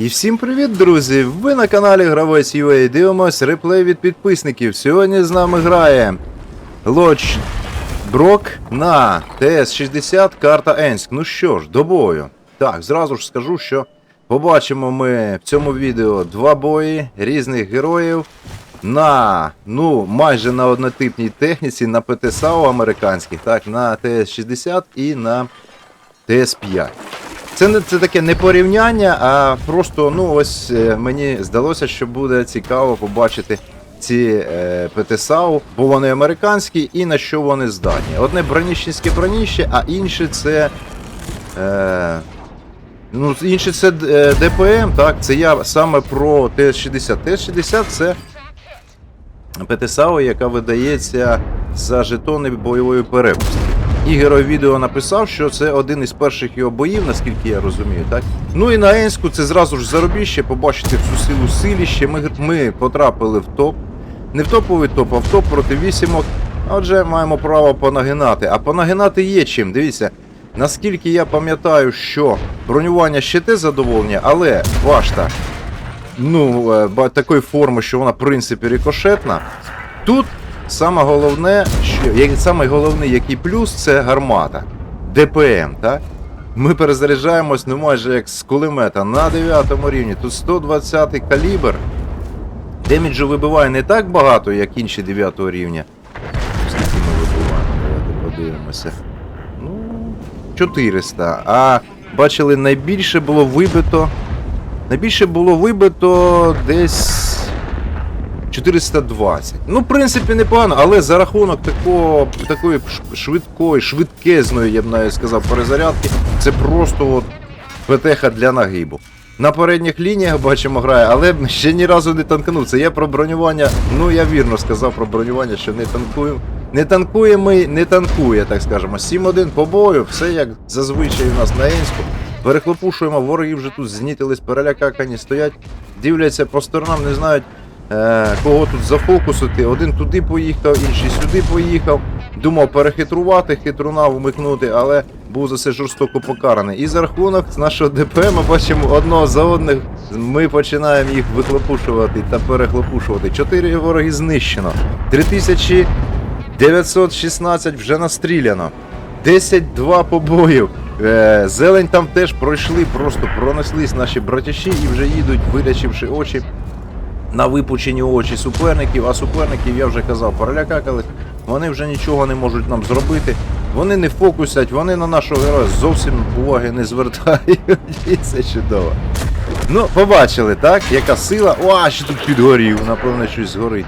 І всім привіт, друзі! Ви на каналі Гравець UA дивимось реплей від підписників. Сьогодні з нами грає Лоч Брок на ТС-60 карта Енськ. Ну що ж, до бою. Так, зразу ж скажу, що побачимо ми в цьому відео два бої різних героїв на ну майже на однотипній техніці, на ПТСАУ американських, так, на ТС-60 і на ТС-5. Це не це таке не порівняння, а просто ну ось е, мені здалося, що буде цікаво побачити ці е, ПТСАУ, бо вони американські і на що вони здатні. Одне броніщенське броніще, а інше це. Е, ну, інше це е, ДПМ, так, це я саме про ТС-60. ТС-60 це ПТСАУ, яка видається за жетони бойової перепустки. І герой відео написав, що це один із перших його боїв, наскільки я розумію, так? Ну і на Енську це зразу ж заробіще, побачити всю силу силіще. Ми, ми потрапили в топ. Не в топовий топ, а в топ проти вісімок. Отже, маємо право понагинати. А понагинати є чим. Дивіться, наскільки я пам'ятаю, що бронювання ще те задоволення, але башта ну, е, такої форми, що вона в принципі рикошетна. Тут саме головне, що саме головний який плюс це гармата. ДПМ, так? Ми перезаряджаємось ну майже як з кулемета на 9 рівні. Тут 120 калібр. Деміджу вибиває не так багато, як інші 9 рівня. Скільки ми вибиваємо? Давайте подивимося. Ну, 400. А бачили, найбільше було вибито. Найбільше було вибито десь 420. Ну, в принципі, непогано, але за рахунок такого, такої швидкої, швидкезної, я б навіть сказав, перезарядки, це просто от ПТХ для нагибу. На передніх лініях бачимо грає, але ще ні разу не танкнув. Це я про бронювання. Ну я вірно сказав про бронювання, що не танкуємо. Не танкуємо і не танкує, так скажемо. 7-1 по бою, все як зазвичай у нас на Енську. Перехлопушуємо, вороги вже тут знітились, перелякакані, стоять, дивляться по сторонам, не знають, кого тут зафокусити. Один туди поїхав, інший сюди поїхав. Думав перехитрувати, хитруна вмикнути, але був за це жорстоко покараний. І за рахунок нашого ДП ми бачимо одного за одних. Ми починаємо їх вихлопушувати та перехлопушувати. Чотири вороги знищено. 3916 вже настріляно. 10-2 побоїв. Е, зелень там теж пройшли, просто пронеслись наші братяші і вже їдуть, вилячивши очі на випучені очі суперників, а суперників, я вже казав, перелякакались, вони вже нічого не можуть нам зробити. Вони не фокусять, вони на нашого героя зовсім уваги не звертають. І це чудово. Ну, побачили, так? Яка сила. О, ще тут підгорів, напевно, щось згорить.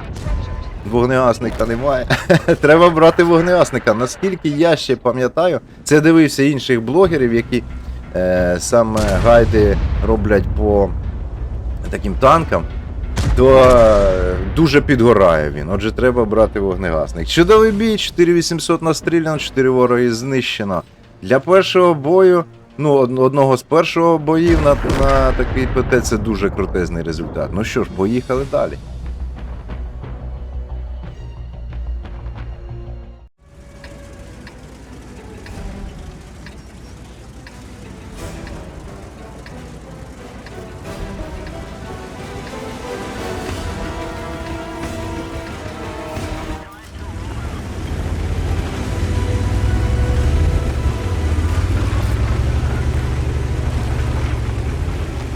Вогнегасника немає. Треба брати вогнегасника. Наскільки я ще пам'ятаю, це дивився інших блогерів, які е, саме гайди роблять по таким танкам, то е, дуже підгорає він. Отже, треба брати вогнегасник. Чудовий бій, 4800 настріляно, 4 вороги знищено. Для першого бою, ну, одного з першого боїв на, на такий ПТ це дуже крутезний результат. Ну що ж, поїхали далі.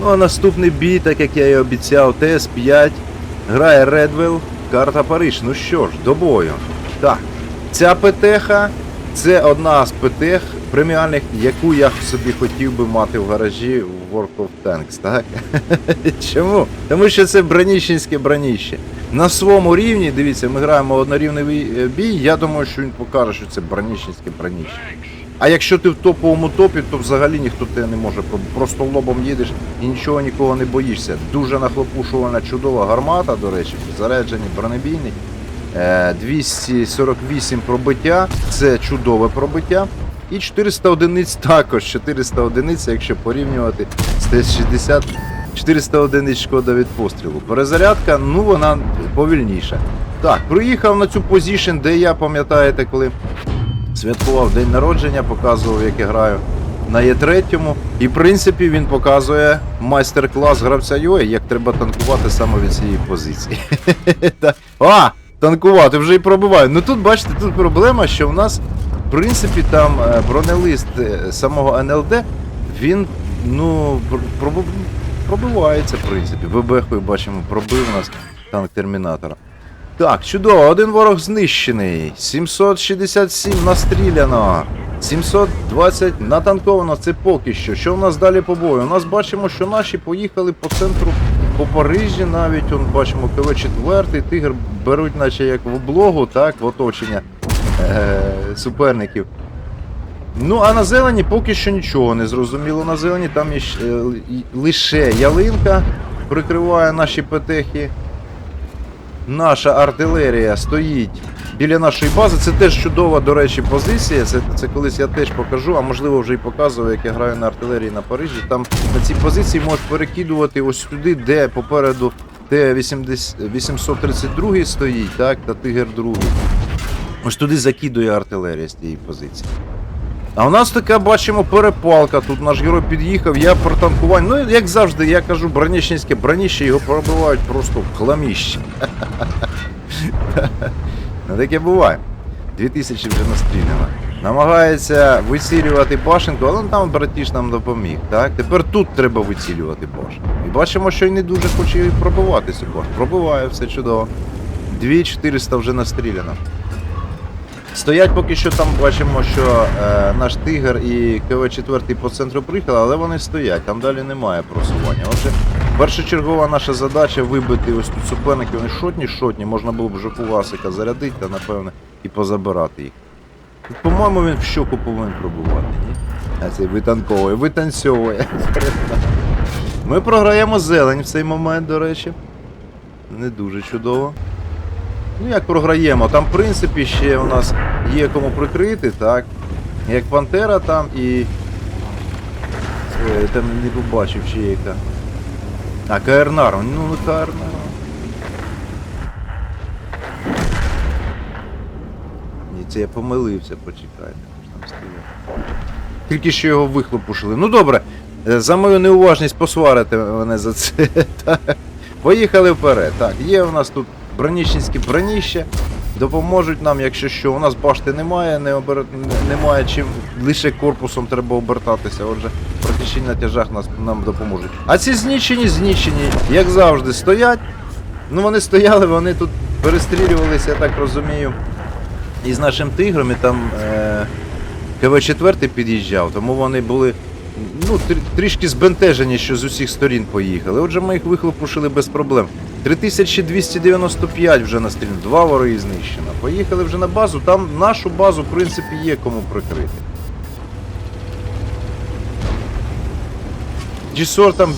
Ну а наступний бій, так як я і обіцяв, ТС-5. Грає Редвелл, карта Париж. Ну що ж, до бою. Так, ця ПТХ це одна з ПТХ преміальних, яку я собі хотів би мати в гаражі в World of Tanks, так? Чому? Тому що це броніщенське броніще. На своєму рівні, дивіться, ми граємо однорівний бій- бій, я думаю, що він покаже, що це броніщенське броніще. А якщо ти в топовому топі, то взагалі ніхто тебе не може. Просто лобом їдеш і нічого нікого не боїшся. Дуже нахлопушувана чудова гармата, до речі, заряджені бронебійний. Е, 248 пробиття, це чудове пробиття. І 400 одиниць також. 400 одиниць, якщо порівнювати з Т-60, 400 одиниць шкода від пострілу. Перезарядка, ну вона повільніша. Так, приїхав на цю позішн, де я, пам'ятаєте, коли святкував день народження, показував, як я граю. на Є3. І в принципі він показує майстер-клас гравця UA, як треба танкувати саме від цієї позиції. А! Танкувати вже і пробиваю. Ну тут бачите, тут проблема, що в нас, в принципі, там е, бронелист е, самого НЛД, він ну пробивається, в принципі. ВБХ бачимо, пробив у нас танк Термінатора. Так, чудово, один ворог знищений. 767 настріляно. 720 натанковано, це поки що. Що в нас далі по бою? У нас бачимо, що наші поїхали по центру, по Парижі навіть, он бачимо КВ-4, Тигр беруть, наче як в облогу, так, в оточення е- суперників. Ну, а на зелені поки що нічого не зрозуміло. На зелені там є е, лише ялинка прикриває наші петехи. Наша артилерія стоїть біля нашої бази. Це теж чудова, до речі, позиція. Це, це колись я теж покажу, а можливо вже й показував, як я граю на артилерії на Парижі. Там на цій позиції можуть перекидувати ось сюди, де попереду Т-832 стоїть, так, та Тигр 2. Ось туди закидує артилерія з тієї позиції. А у нас така, бачимо, перепалка. Тут наш герой під'їхав, я протанкування. Ну, як завжди, я кажу, броніщенське броніще, його пробивають просто в хламіще. Ну таке буває. 2000 вже настріляно. Намагається вицілювати башенку, але там братіш нам допоміг. Так? Тепер тут треба вицілювати башенку. І бачимо, що й не дуже хоче пробивати цю башню. Пробиває, все чудово. 2400 вже настріляно. Стоять поки що там бачимо, що е, наш тигр і КВ-4 по центру приїхали, але вони стоять, там далі немає просування. Отже, першочергова наша задача вибити ось тут суперників. Вони шотні, шотні, можна було б вже фугасика зарядити та напевне і позабирати їх. По-моєму, він в щоку повинен пробувати, ні? А цей витанковує, витанцьовує. Ми програємо зелень в цей момент, до речі. Не дуже чудово. Ну як програємо? Там, в принципі, ще у нас є кому прикрити, так. Як Пантера там і. Ой, там не побачив, чи є яка. А, КРНАР, ну не КРНАР. Ні, це я помилився, почекайте. там. Тільки що його вихлопушили. Ну добре, е, за мою неуважність посварите мене за це. Поїхали вперед. Так, є у нас тут броніщенські броніще. Допоможуть нам, якщо що. У нас башти немає, не обер... немає чим лише корпусом треба обертатися. Отже, практично на тяжах нас нам допоможуть. А ці знічені, знічені, як завжди, стоять. Ну вони стояли, вони тут перестрілювалися, я так розумію. І з нашим тигром, і там е... КВ-4 під'їжджав, тому вони були ну, трішки збентежені, що з усіх сторін поїхали. Отже, ми їх вихлопушили без проблем. 3295 вже настріляно, два вороги знищено. Поїхали вже на базу, там нашу базу, в принципі, є кому прикрити. Джісор там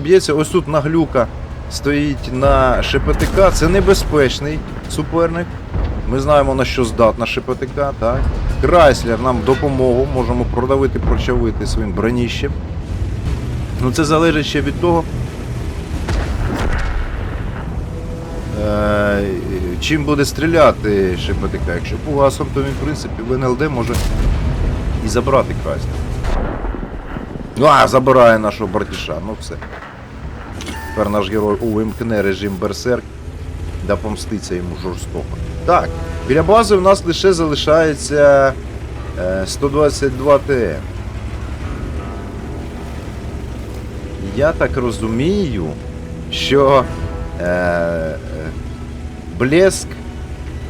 б'ється, ось тут наглюка стоїть на ШПТК. Це небезпечний суперник. Ми знаємо на що здатна ШПТК, так. Крайслер нам допомогу, можемо продавити, прочавити своїм броніщем. Ну це залежить ще від того. Чим буде стріляти ШПТК. Якщо пугасом, то він, в принципі, в НЛД може і забрати Крайслер. Ну, а, забирає нашого братіша, ну все. Тепер наш герой увімкне режим Берсерк, да помститься йому жорстоко. Так, біля бази у нас лише залишається е, 122 ТМ. Я так розумію, що е, е, Блеск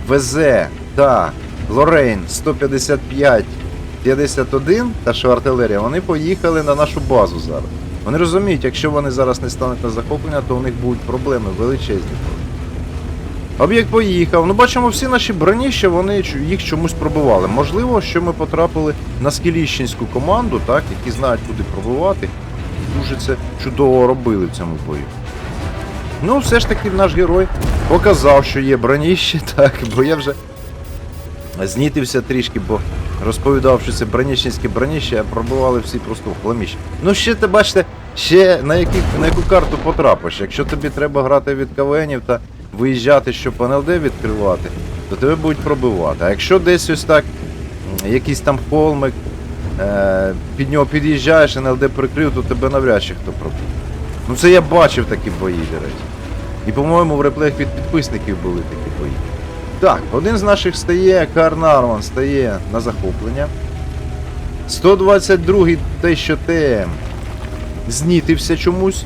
ВЗ та Лорейн 155 51 та що артилерія, вони поїхали на нашу базу зараз. Вони розуміють, якщо вони зараз не стануть на захоплення, то у них будуть проблеми величезні. Об'єкт поїхав. Ну, бачимо, всі наші броніща, вони їх чомусь пробивали. Можливо, що ми потрапили на скіліщенську команду, так, які знають, куди пробивати. І дуже це чудово робили в цьому бою. Ну, все ж таки наш герой показав, що є броніще, так, бо я вже знітився трішки, бо розповідав, що це броніщенське броніще, а пробивали всі просто в хламіще. Ну, ще ти бачите, ще на, яких, на яку карту потрапиш. Якщо тобі треба грати від КВНів та виїжджати, щоб НЛД відкривати, то тебе будуть пробивати. А якщо десь ось так, якийсь там холмик, е, під нього під'їжджаєш, НЛД прикрив, то тебе навряд чи хто пробив. Ну це я бачив такі бої, до речі. І, по-моєму, в реплеях від підписників були такі бої. Так, один з наших стає, Карнарван стає на захоплення. 122-й те, що те Знітився чомусь.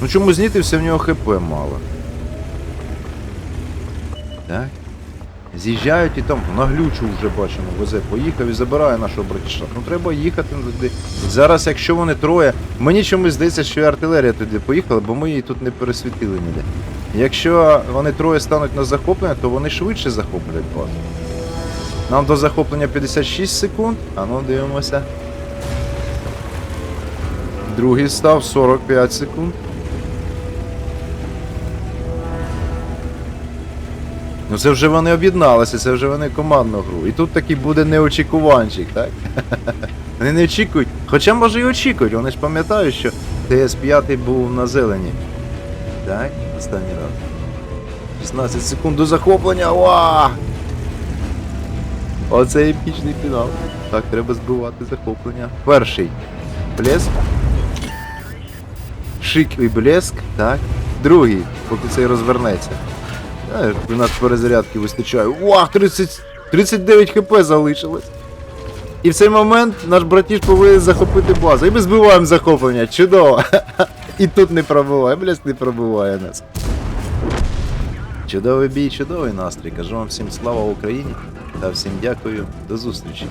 Ну чому знітився, в нього ХП мало. Так. З'їжджають і там наглючу вже бачимо, везе, поїхав і забирає нашого братіша. Ну треба їхати туди. Зараз, якщо вони троє, мені чомусь здається, що артилерія туди поїхала, бо ми її тут не пересвітили ніде. Якщо вони троє стануть на захоплення, то вони швидше захоплять базу. Нам до захоплення 56 секунд. А ну дивимося. Другий став 45 секунд. Ну це вже вони об'єдналися, це вже вони командну гру. І тут такий буде неочікуванчик, так? Вони не очікують. Хоча може і очікують, вони ж пам'ятають, що ТС-5 був на зелені. Так, останній раз. 16 секунд до захоплення. Ва! Оце епічний фінал. Так, треба збивати захоплення. Перший. Блеск. Шик і блеск. Так. Другий, поки цей розвернеться. У нас перезарядки вистачає. Вах, 30, 39 хп залишилось. І в цей момент наш братіш повинен захопити базу. І ми збиваємо захоплення. Чудово. І тут не пробиває, блядь, не пробиває нас. Чудовий бій, чудовий настрій. Кажу вам всім слава Україні та всім дякую. До зустрічі.